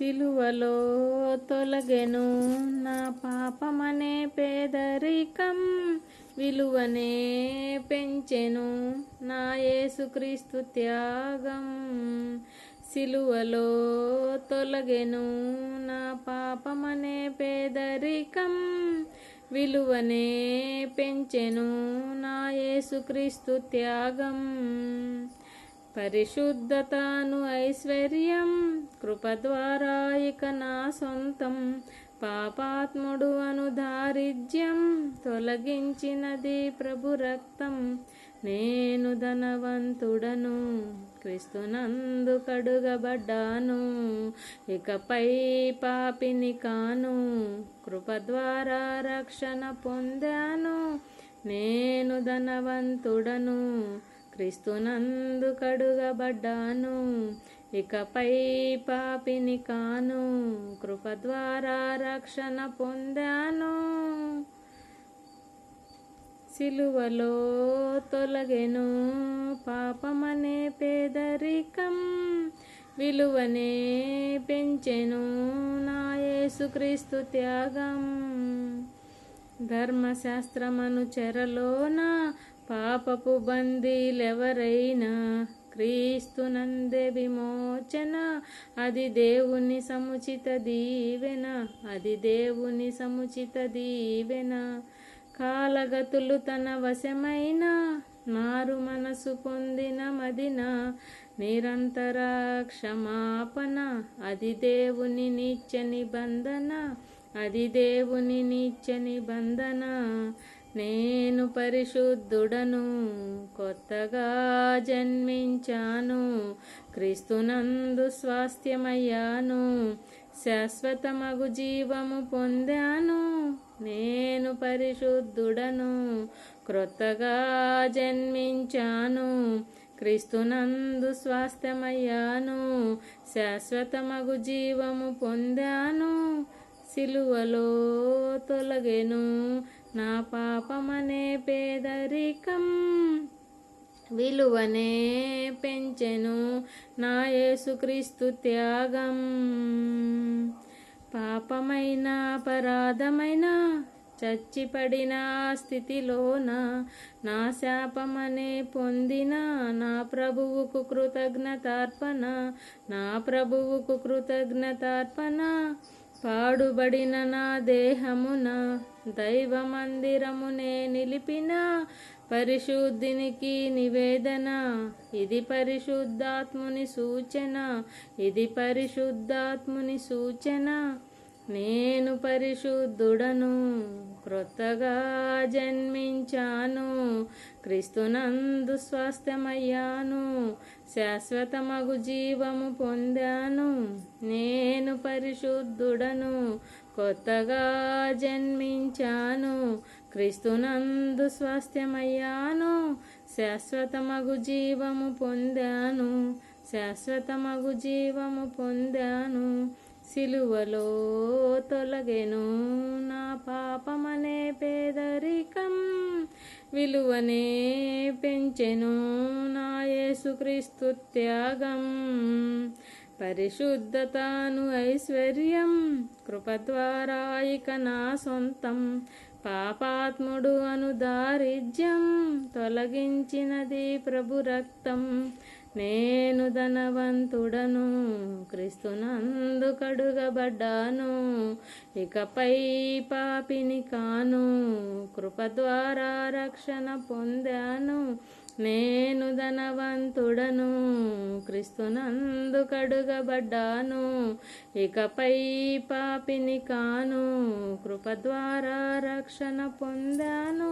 సిలువలో తొలగెను నా పాపమనే పేదరికం విలువనే పెంచెను. నా యేసుక్రీస్తు త్యాగం సిలువలో తొలగెను నా పాపమనే పేదరికం విలువనే పెంచెను. నా యేసుక్రీస్తు త్యాగం పరిశుద్ధతను ఐశ్వర్యం కృప ద్వారా ఇక నా సొంతం. పాపాత్ముడు అను దారిద్ర్యం తొలగించినది ప్రభు రక్తం. నేను ధనవంతుడను క్రీస్తునందు కడుగబడ్డాను. ఇకపై పాపిని కాను కృప ద్వారా రక్షణ పొందాను. నేను ధనవంతుడను క్రీస్తునందు కడుగబడ్డాను ఇకపై పాపిని కాను కృప ద్వారా రక్షణ పొందాను. సిలువలో తొలగెను పాపమనే పేదరికం విలువనే పెంచెను నా యేసుక్రీస్తు త్యాగం. ధర్మశాస్త్రమను చెరలోన పాపపు బందీలెవరైనా క్రీస్తునందే విమోచన. అది దేవుని సముచిత దీవెన. అది దేవుని సముచిత దీవెన. కాలగతులు తన వశమైన. మారు మనసు పొందిన మదిన. నిరంతర క్షమాపణ అది దేవుని నిత్య నిబంధన. అది దేవుని నిత్య నిబంధన. నేను పరిశుద్ధుడను కొత్తగా జన్మించాను క్రీస్తునందు స్వాస్థ్యమయ్యాను శాశ్వతమగు జీవము పొందాను నేను పరిశుద్ధుడను క్రొత్తగా జన్మించాను క్రీస్తునందు స్వాస్థ్యమయ్యాను శాశ్వతమగు జీవము పొందాను సిలువలో తొలగెను నా పాపమనే పేదరికం విలువనే పెంచెను నా యేసుక్రీస్తు త్యాగం. పాపమైన అపరాధమైన చచ్చిపడిన స్థితిలోన నా శాపమనే పొందిన నా ప్రభువుకు కృతజ్ఞతార్పణ నా ప్రభువుకు కృతజ్ఞతార్పణ పాడుబడిన నా దేహమున దైవ మందిరమునే నిలిపిన పరిశుద్ధినికి నివేదన. ఇది పరిశుద్ధాత్ముని సూచన ఇది పరిశుద్ధాత్ముని సూచన. నేను పరిశుద్ధుడను క్రొత్తగా జన్మించాను క్రీస్తునందు స్వాస్థ్యమయ్యాను శాశ్వతమగు జీవము పొందాను నేను పరిశుద్ధుడను కొత్తగా జన్మించాను క్రీస్తునందు స్వాస్థ్యమయ్యాను శాశ్వతమగు జీవము పొందాను శాశ్వతమగు జీవము పొందాను సిలువలో తొలగెను నా పాపమనే పేదరికం. విలువనే పెంచెను నా యేసుక్రీస్తు త్యాగం. పరిశుద్ధతను ఐశ్వర్యం కృప ద్వారా ఇక నా సొంతం. పాపాత్ముడు అను దారిద్ర్యం తొలగించినది ప్రభు రక్తం. నేను ధనవంతుడను క్రీస్తునందు కడుగబడ్డాను. ఇకపై పాపిని కాను కృప ద్వారా రక్షణ పొందాను. నేను ధనవంతుడను క్రీస్తునందు కడుగబడ్డాను. ఇకపై పాపిని కాను కృప ద్వారా రక్షణ పొందాను.